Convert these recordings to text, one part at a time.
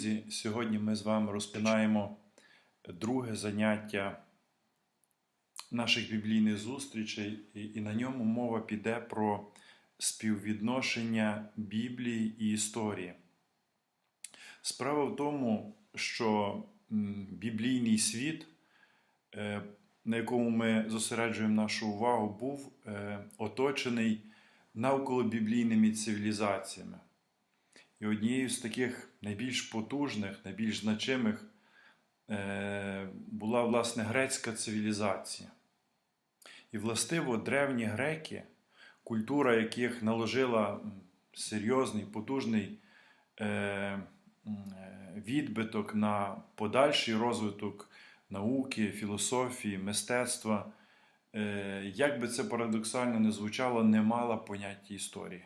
Друзі, сьогодні ми з вами розпочинаємо друге заняття наших біблійних зустрічей, і і на ньому мова піде про співвідношення Біблії і історії. Справа в тому, що біблійний світ, е, на якому ми зосереджуємо нашу увагу, був е, оточений навколо біблійними цивілізаціями. І однією з таких найбільш потужних, найбільш значимих е, була власне грецька цивілізація. І властиво древні греки, культура яких наложила серйозний, потужний е, е, відбиток на подальший розвиток науки, філософії, мистецтва, як би це парадоксально не звучало, не мала поняття історії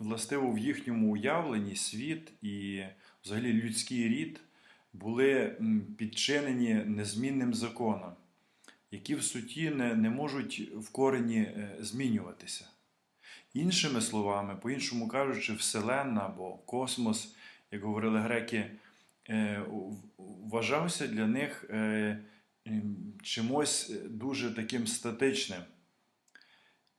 властиво в їхньому уявленні світ і взагалі людський рід були підчинені незмінним законам, які в суті не, не можуть в корені е, змінюватися. Іншими словами, по-іншому кажучи, Вселенна або космос, як говорили греки, е, вважався для них е, чимось дуже таким статичним.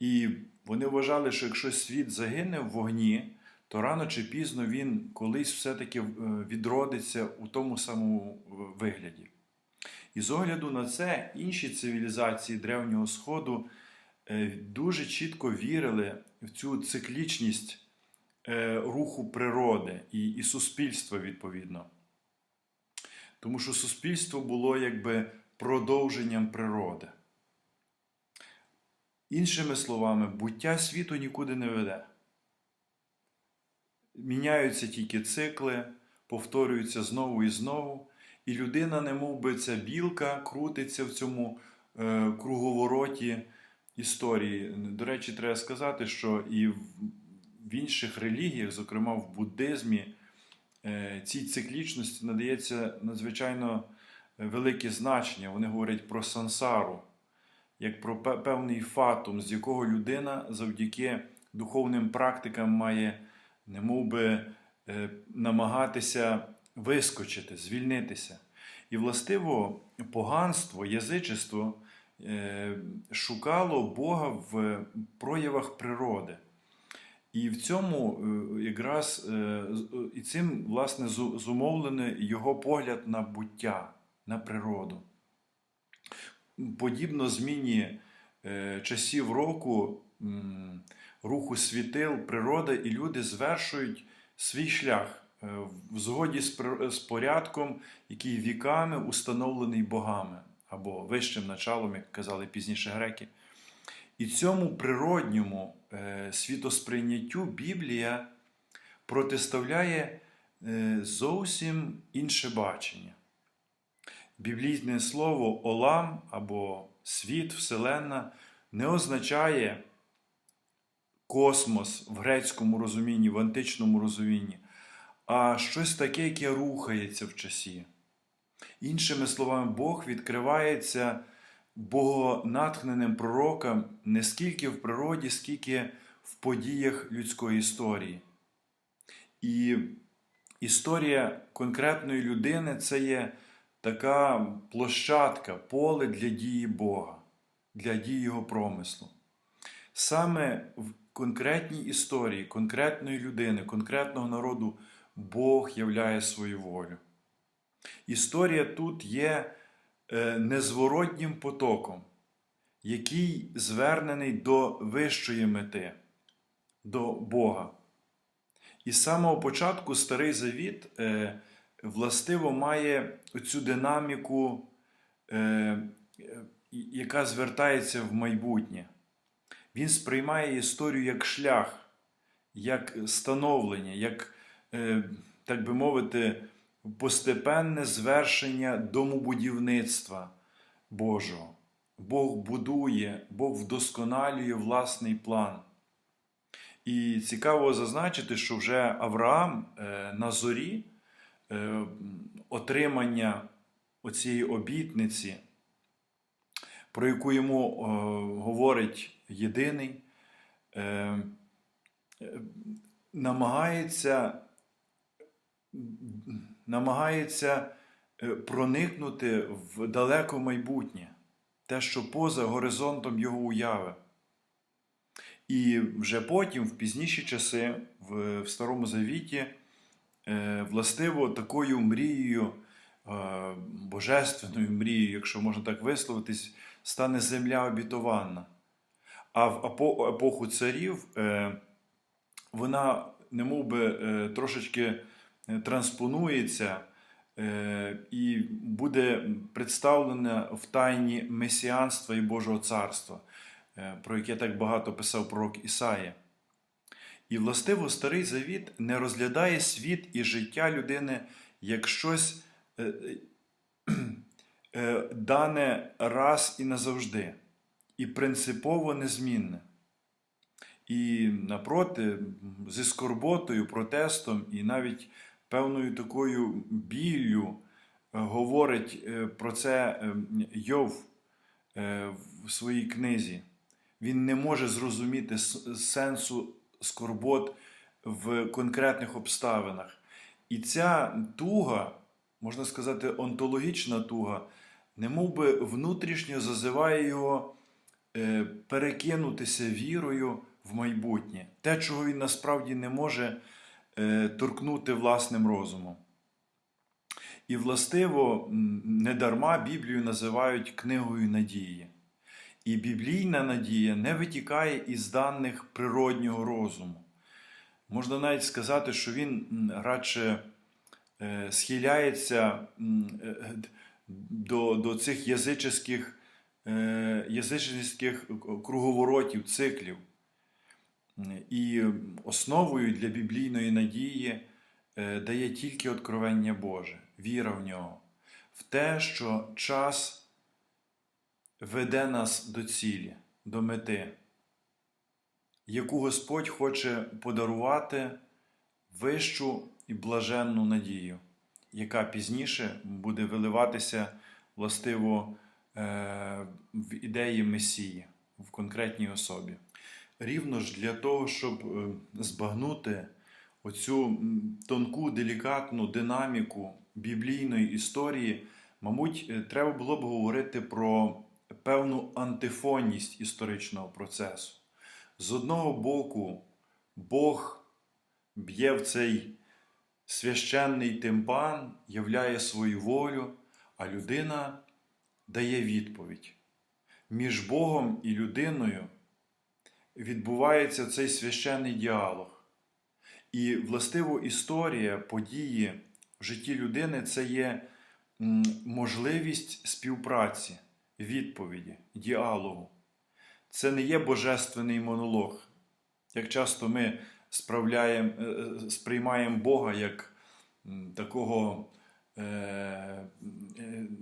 І вони вважали, що якщо світ загине в вогні, то рано чи пізно він колись все-таки е, відродиться у тому самому е, вигляді. І з огляду на це інші цивілізації Древнього Сходу е, дуже чітко вірили в цю циклічність руху природи і, і суспільства відповідно. Тому що суспільство було якби продовженням природи. Іншими словами, буття світу нікуди не веде. Міняються тільки цикли, повторюються знову і знову, і людина, не би ця білка, крутиться в цьому е, круговороті історії. До речі, треба сказати, що і в, в інших релігіях, зокрема в буддизмі, е, цій циклічності надається надзвичайно велике значення. Вони говорять про сансару як про певний фатум, з якого людина завдяки духовним практикам має немов би, е, намагатися вискочити, звільнитися. І властиво поганство, язичество е, шукало Бога в проявах природи. І в цьому е, якраз і цим власне зумовлений його погляд на буття, на природу подібно зміні е, часів року, руху світил, природа, і люди звершують свій шлях е, в згоді з, порядком, який віками установлений богами або вищим началом, як казали пізніше греки. І цьому природньому е, світосприйняттю Біблія протиставляє зовсім інше бачення. Біблійне слово Олам або світ, Вселенна не означає космос в грецькому розумінні, в античному розумінні, а щось таке, яке рухається в часі. Іншими словами, Бог відкривається богонатхненим пророкам не скільки в природі, скільки в подіях людської історії. І історія конкретної людини це є така площадка, поле для дії Бога, для дії Його промислу. Саме в конкретній історії конкретної людини, конкретного народу Бог являє свою волю. Історія тут є е, незворотнім потоком, який звернений до вищої мети, до Бога. І з самого початку Старий Завіт е, властиво має цю динаміку, е, е, яка звертається в майбутнє. Він сприймає історію як шлях, як становлення, як, е, так би мовити, постепенне звершення домобудівництва Божого. Бог будує, Бог вдосконалює власний план. І цікаво зазначити, що вже Авраам е, на зорі отримання оцієї обітниці, про яку йому е, говорить єдиний, е, е, намагається, намагається е, проникнути в далеко майбутнє, те, що поза горизонтом його уяви. І вже потім, в пізніші часи, в, Старому Завіті, е, властиво такою мрією, е, божественною мрією, якщо можна так висловитись, стане земля обітована. А в епоху царів е, вона немов би е, трошечки е, транспонується е, і буде представлена в тайні месіанства і Божого царства, е, про яке так багато писав пророк Ісая. І властиво Старий Завіт не розглядає світ і життя людини як щось е, е, дане раз і назавжди, і принципово незмінне. І напроти, зі скорботою, протестом і навіть певною такою біллю е, говорить е, про це е, Йов е, в своїй книзі. Він не може зрозуміти сенсу скорбот в конкретних обставинах. І ця туга, можна сказати, онтологічна туга, немов би внутрішньо зазиває його е, перекинутися вірою в майбутнє, те, чого він насправді не може е, торкнути власним розумом. І властиво, недарма Біблію називають книгою надії. І біблійна надія не витікає із даних природнього розуму. Можна навіть сказати, що він радше е, схиляється е, до, до цих язичних, е, язичницьких круговоротів, циклів. І основою для біблійної надії дає тільки откровення Боже, віра в нього, в те, що час веде нас до цілі, до мети, яку Господь хоче подарувати вищу і блаженну надію, яка пізніше буде виливатися властиво е, в ідеї Месії, в конкретній особі. Рівно ж для того, щоб е, збагнути оцю тонку, делікатну динаміку біблійної історії, мабуть, е, треба було б говорити про певну антифонність історичного процесу. З одного боку, Бог б'є в цей священний тимпан, являє свою волю, а людина дає відповідь. Між Богом і людиною відбувається цей священний діалог. І властиво історія, події в житті людини це є можливість співпраці, відповіді, діалогу. Це не є божественний монолог. Як часто ми справляємо, е, е, сприймаємо Бога як такого, е, е,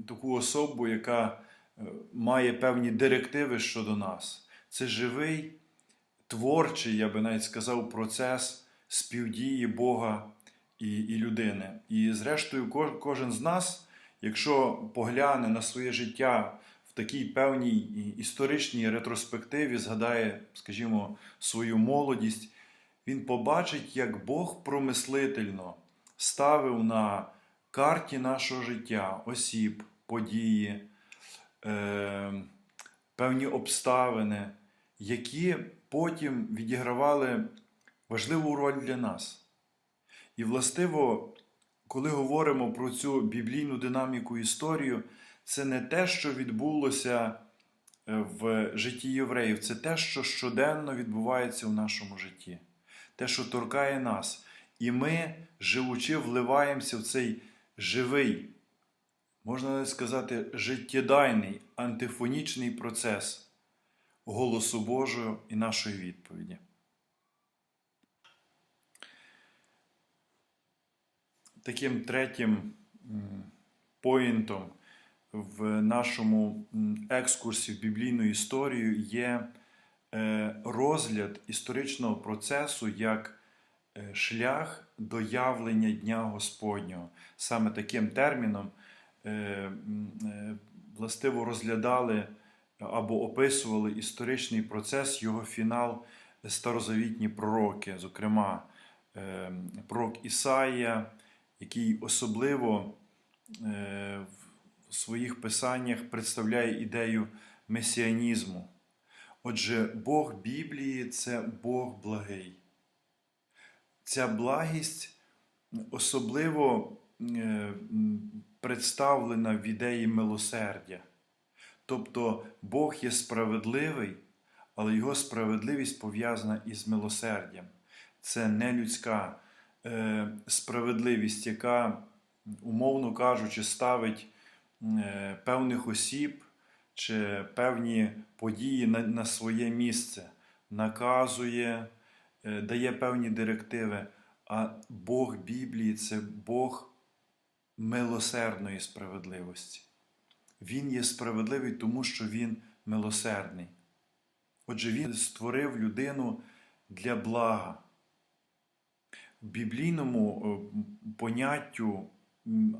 таку особу, яка має певні директиви щодо нас. Це живий, творчий, я би навіть сказав, процес співдії Бога і, і людини. І зрештою, кожен з нас, якщо погляне на своє життя в такій певній історичній ретроспективі, згадає, скажімо, свою молодість, він побачить, як Бог промислительно ставив на карті нашого життя осіб, події, е, певні обставини, які потім відігравали важливу роль для нас. І, властиво, коли говоримо про цю біблійну динаміку історію, це не те, що відбулося е, в житті євреїв, це те, що щоденно відбувається в нашому житті, те, що торкає нас. І ми, живучи, вливаємося в цей живий, можна сказати, життєдайний, антифонічний процес голосу Божого і нашої відповіді. Таким третім поінтом в нашому екскурсі в біблійну історію є е, розгляд історичного процесу як е, шлях до явлення Дня Господнього. Саме таким терміном е, властиво розглядали або описували історичний процес, його фінал старозавітні пророки, зокрема пророк Ісаїя, який особливо е, в своїх писаннях представляє ідею месіанізму. Отже, Бог Біблії це Бог благий. Ця благість особливо е, представлена в ідеї милосердя. Тобто Бог є справедливий, але його справедливість пов'язана із милосердям. Це не людська е, справедливість, яка, умовно кажучи, ставить певних осіб чи певні події на, на своє місце, наказує, е, дає певні директиви. А Бог Біблії це Бог милосердної справедливості. Він є справедливий, тому що він милосердний. Отже, він створив людину для блага. В біблійному е, поняттю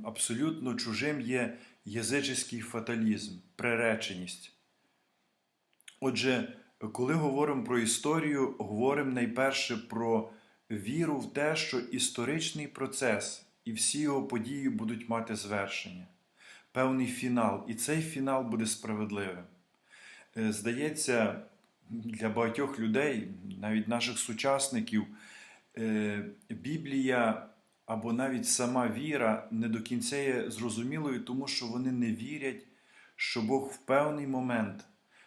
абсолютно чужим є язичний фаталізм, приреченість. Отже, коли говоримо про історію, говоримо найперше про віру в те, що історичний процес і всі його події будуть мати звершення, певний фінал, і цей фінал буде справедливим. Е, Здається, для багатьох людей, навіть наших сучасників, е, Біблія або навіть сама віра не до кінця є зрозумілою, тому що вони не вірять, що Бог в певний момент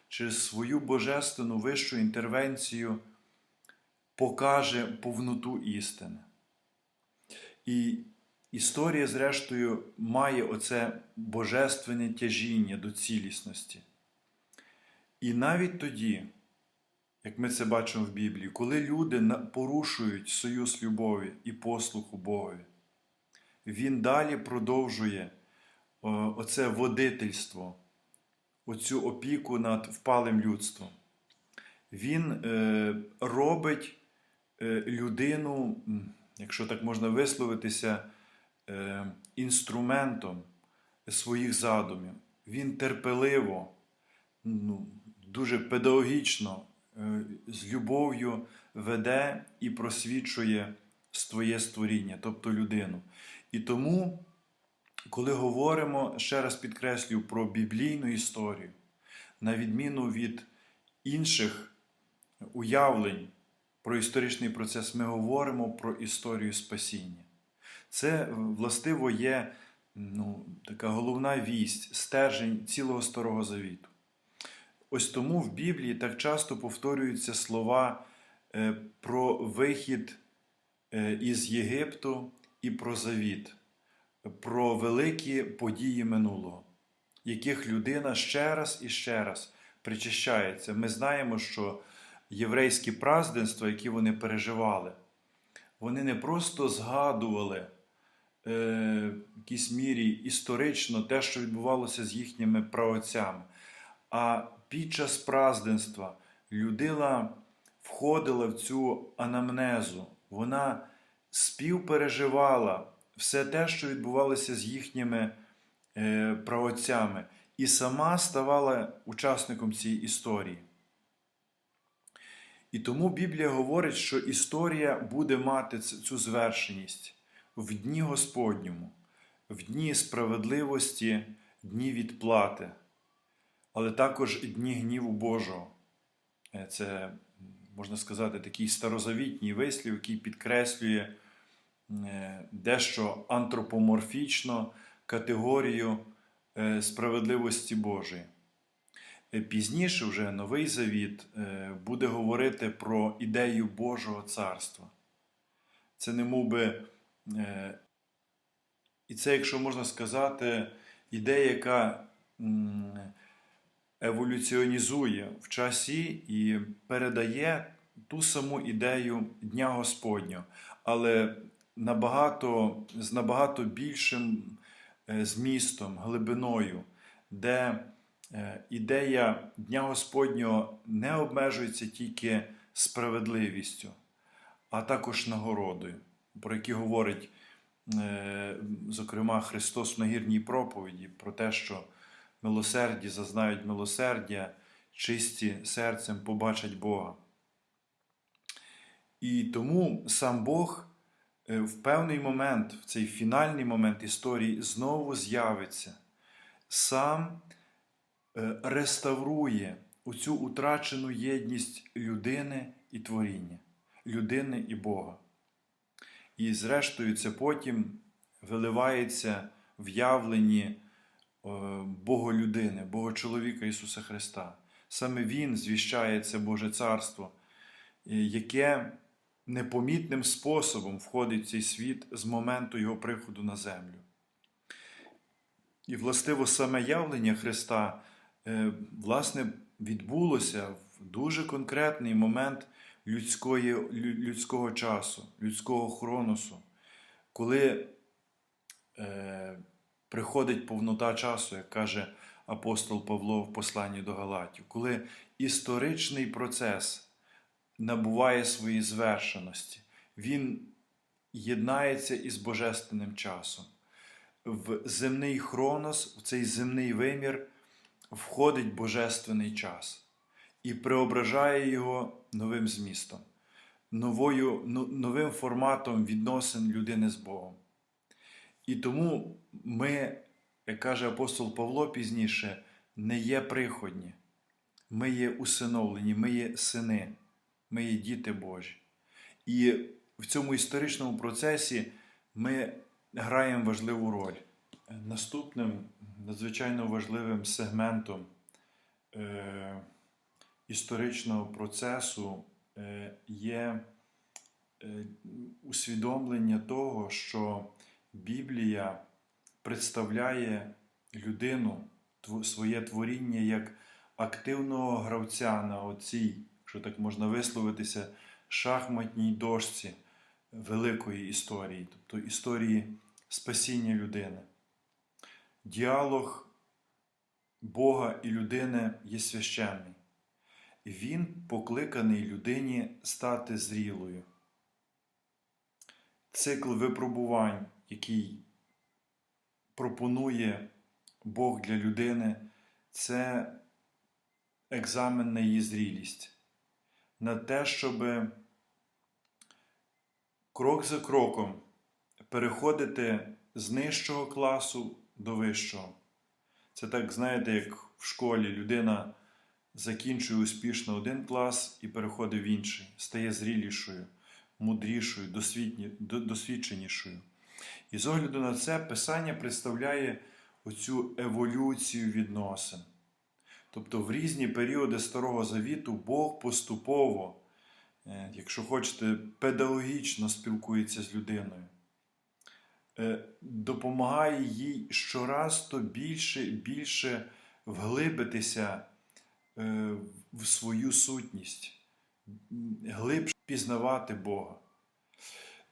через свою божественну вищу інтервенцію покаже повноту істини. І історія, зрештою, має оце божественне тяжіння до цілісності. І навіть тоді, як ми це бачимо в Біблії, коли люди порушують союз любові і послуху Богові, він далі продовжує о, оце водительство, оцю опіку над впалим людством. Він е, робить е, людину, якщо так можна висловитися, е, інструментом своїх задумів. Він терпеливо, ну, дуже педагогічно, е, з любов'ю веде і просвічує своє створіння, тобто людину. І тому, коли говоримо, ще раз підкреслюю про біблійну історію, на відміну від інших уявлень про історичний процес, ми говоримо про історію спасіння. Це властиво є ну, така головна вість, стержень цілого Старого Завіту. Ось тому в Біблії так часто повторюються слова е, про вихід е, із Єгипту і про завіт, про великі події минулого, яких людина ще раз і ще раз причащається. Ми знаємо, що єврейські празденства, які вони переживали, вони не просто згадували е, в якійсь мірі історично те, що відбувалося з їхніми праотцями. А під час празденства людина входила в цю анамнезу, вона співпереживала все те, що відбувалося з їхніми е, праотцями, і сама ставала учасником цієї історії. І тому Біблія говорить, що історія буде мати цю звершеність в дні Господньому, в дні справедливості, дні відплати, але також дні гніву Божого. Е, Це, можна сказати, такий старозавітній вислів, який підкреслює е, дещо антропоморфічно категорію е, справедливості Божої. Пізніше вже Новий Завіт буде говорити про ідею Божого царства. Це не мов би, і це, якщо можна сказати, ідея, яка еволюціонізує в часі і передає ту саму ідею Дня Господнього, але набагато, з набагато більшим е, змістом, глибиною, де е, ідея Дня Господнього не обмежується тільки справедливістю, а також нагородою, про які говорить, е, зокрема, Христос в нагірній проповіді, про те, що милосерді зазнають милосердя, чисті серцем побачать Бога. І тому сам Бог е, в певний момент, в цей фінальний момент історії, знову з'явиться, сам е, реставрує оцю утрачену єдність людини і творіння, людини і Бога. І зрештою, це потім виливається в явленні Боголюдини, Богочоловіка Ісуса Христа. Саме Він звіщає це Боже Царство, е, яке непомітним способом входить в цей світ з моменту Його приходу на землю. І, властиво, саме явлення Христа, е, власне, відбулося в дуже конкретний момент людської, людського часу, людського хроносу, коли е, приходить повнота часу, як каже апостол Павло в посланні до Галатів, коли історичний процес набуває свої звершеності, він єднається із божественним часом. В земний хронос, в цей земний вимір входить божественний час і преображає його новим змістом, новою, новим форматом відносин людини з Богом. І тому ми, як каже апостол Павло пізніше, не є приходні, ми є усиновлені, ми є сини, ми є діти Божі. І в цьому історичному процесі ми граємо важливу роль. Наступним надзвичайно важливим сегментом е, історичного процесу е, є е, усвідомлення того, що Біблія представляє людину, своє творіння як активного гравця на оцій, що так можна висловитися, шахматній дошці великої історії, тобто історії спасіння людини. Діалог Бога і людини є священний. Він покликаний людині стати зрілою. Цикл випробувань, який пропонує Бог для людини, це екзамен на її зрілість, на те, щоб крок за кроком переходити з нижчого класу до вищого. Це так, знаєте, як в школі людина закінчує успішно один клас і переходить в інший, стає зрілішою, мудрішою, досвідченішою. І з огляду на це Писання представляє оцю еволюцію відносин. Тобто в різні періоди Старого Завіту Бог поступово, е, якщо хочете, педагогічно спілкується з людиною. Е, допомагає їй щораз то більше і більше вглибитися е, в свою сутність, глибше пізнавати Бога.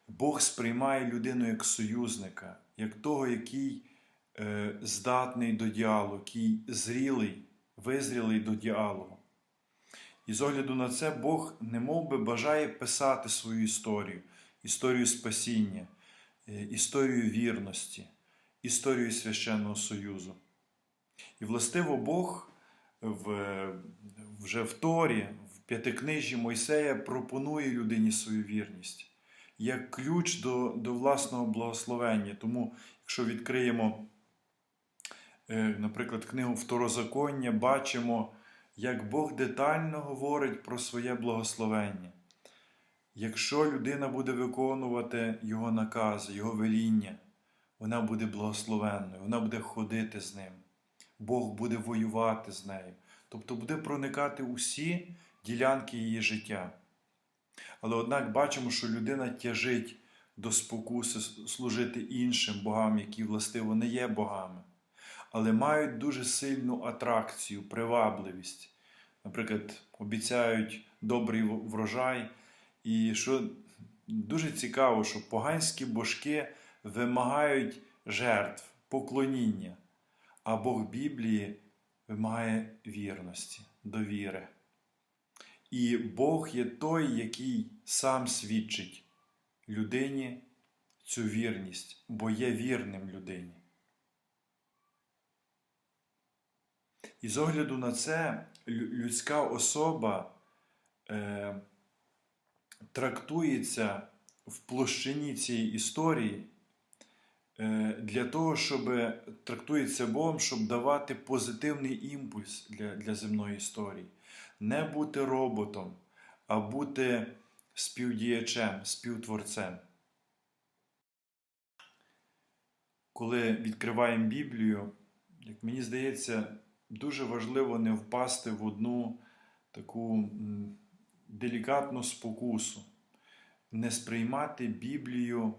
Бог сприймає людину як союзника, як того, який е, здатний до діалогу, який зрілий, визрілий до діалогу. І з огляду на це Бог немов би бажає писати свою історію, історію спасіння, е, історію вірності, історію священного союзу. І властиво Бог в, вже в Торі, п'ятикнижі Мойсея пропонує людині свою вірність як ключ до, до власного благословення. Тому, якщо відкриємо, е, наприклад, книгу Второзаконня, бачимо, як Бог детально говорить про своє благословення. Якщо людина буде виконувати Його накази, Його веління, вона буде благословенною, вона буде ходити з ним. Бог буде воювати з нею, тобто буде проникати усі ділянки її життя. Але однак бачимо, що людина тяжить до спокуси служити іншим богам, які властиво не є богами, але мають дуже сильну атракцію, привабливість. Наприклад, обіцяють добрий врожай. І що дуже цікаво, що поганські божки вимагають жертв, поклоніння, а Бог Біблії вимагає вірності, довіри. І Бог є той, який сам свідчить людині цю вірність, бо є вірним людині. І з огляду на це людська особа е, трактується в площині цієї історії е, для того, щоб трактується Богом, щоб давати позитивний імпульс для, для земної історії. Не бути роботом, а бути співдіячем, співтворцем. Коли відкриваємо Біблію, як мені здається, дуже важливо не впасти в одну таку делікатну спокусу, не сприймати Біблію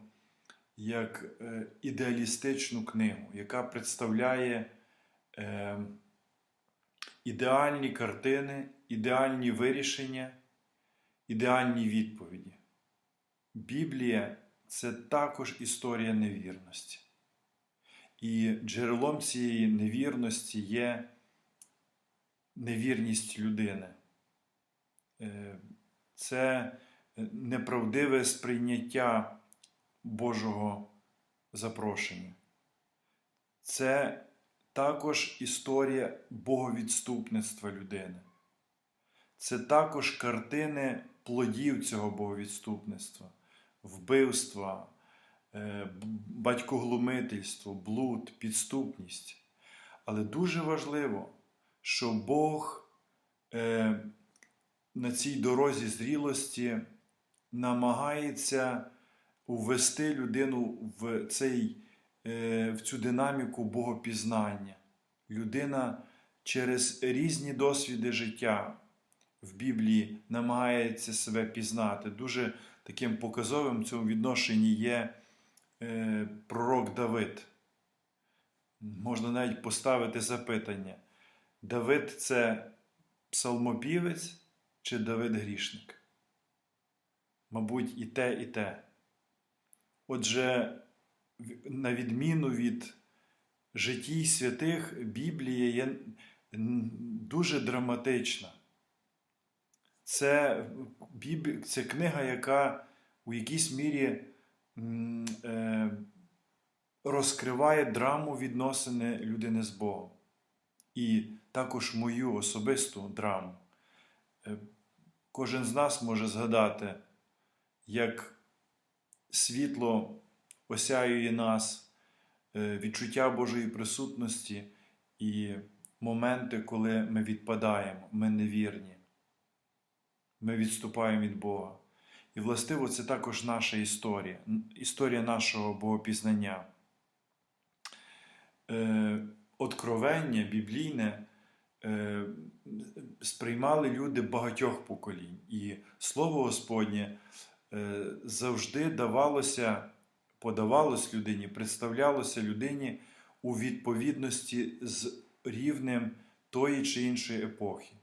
як е, ідеалістичну книгу, яка представляє е, ідеальні картини, ідеальні вирішення, ідеальні відповіді. Біблія це також історія невірності. І джерелом цієї невірності є невірність людини. Е, Це неправдиве сприйняття Божого запрошення. Це також історія боговідступництва людини. Це також картини плодів цього боговідступництва, вбивства, е, батькоглумительство, блуд, підступність. Але дуже важливо, що Бог е, на цій дорозі зрілості намагається увести людину в, цей, е, в цю динаміку богопізнання. Людина через різні досвіди життя в Біблії намагається себе пізнати. Дуже таким показовим в цьому відношенні є е, пророк Давид. Можна навіть поставити запитання: Давид це псалмопівець чи Давид грішник? Мабуть, і те, і те. Отже, на відміну від житій святих, Біблія є дуже драматична. Це, Біб... це книга, яка у якійсь мірі е, розкриває драму відносини людини з Богом. І також мою особисту драму. Е, Кожен з нас може згадати, як світло осяює нас, е, відчуття Божої присутності і моменти, коли ми відпадаємо, ми невірні, ми відступаємо від Бога. І, властиво, це також наша історія, історія нашого богопізнання. Е, Откровення біблійне е, сприймали люди багатьох поколінь. І Слово Господнє е, завжди давалося, подавалось людині, представлялося людині у відповідності з рівнем тої чи іншої епохи.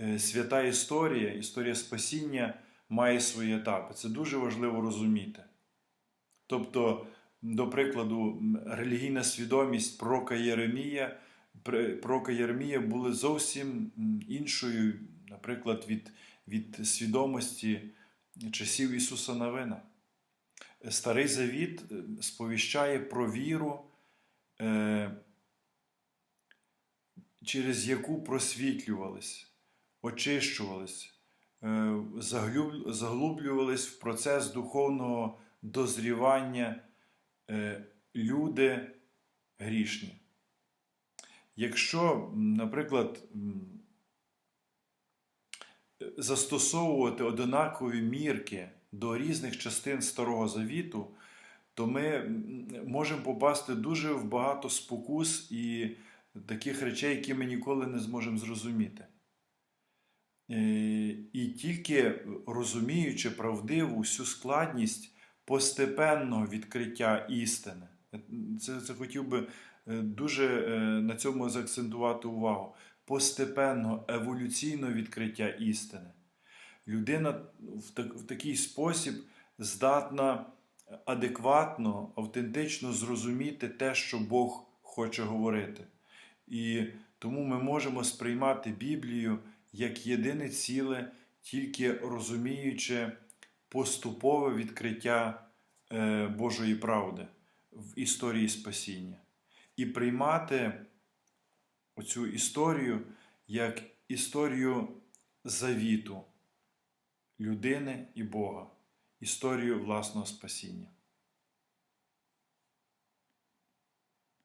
Е, Свята історія, історія спасіння має свої етапи. Це дуже важливо розуміти. Тобто, до прикладу, релігійна свідомість пророка Єремія, пророка Єремія були зовсім іншою, наприклад, від, від свідомості часів Ісуса Навина. Старий Завіт сповіщає про віру, через яку просвітлювались, очищувались, заглублювались в процес духовного дозрівання люди грішні. Якщо, наприклад, застосовувати одинакові мірки до різних частин Старого Завіту, то ми можемо попасти дуже в багато спокус і таких речей, які ми ніколи не зможемо зрозуміти. І тільки розуміючи правдиву всю складність постепенного відкриття істини, це, це хотів би дуже на цьому заакцентувати увагу. Постепенного еволюційного відкриття істини. Людина в, так, в такий спосіб здатна адекватно, автентично зрозуміти те, що Бог хоче говорити. І тому ми можемо сприймати Біблію як єдине ціле, тільки розуміючи поступове відкриття Божої правди в історії спасіння. І приймати оцю історію як історію завіту людини і Бога. історію власного спасіння.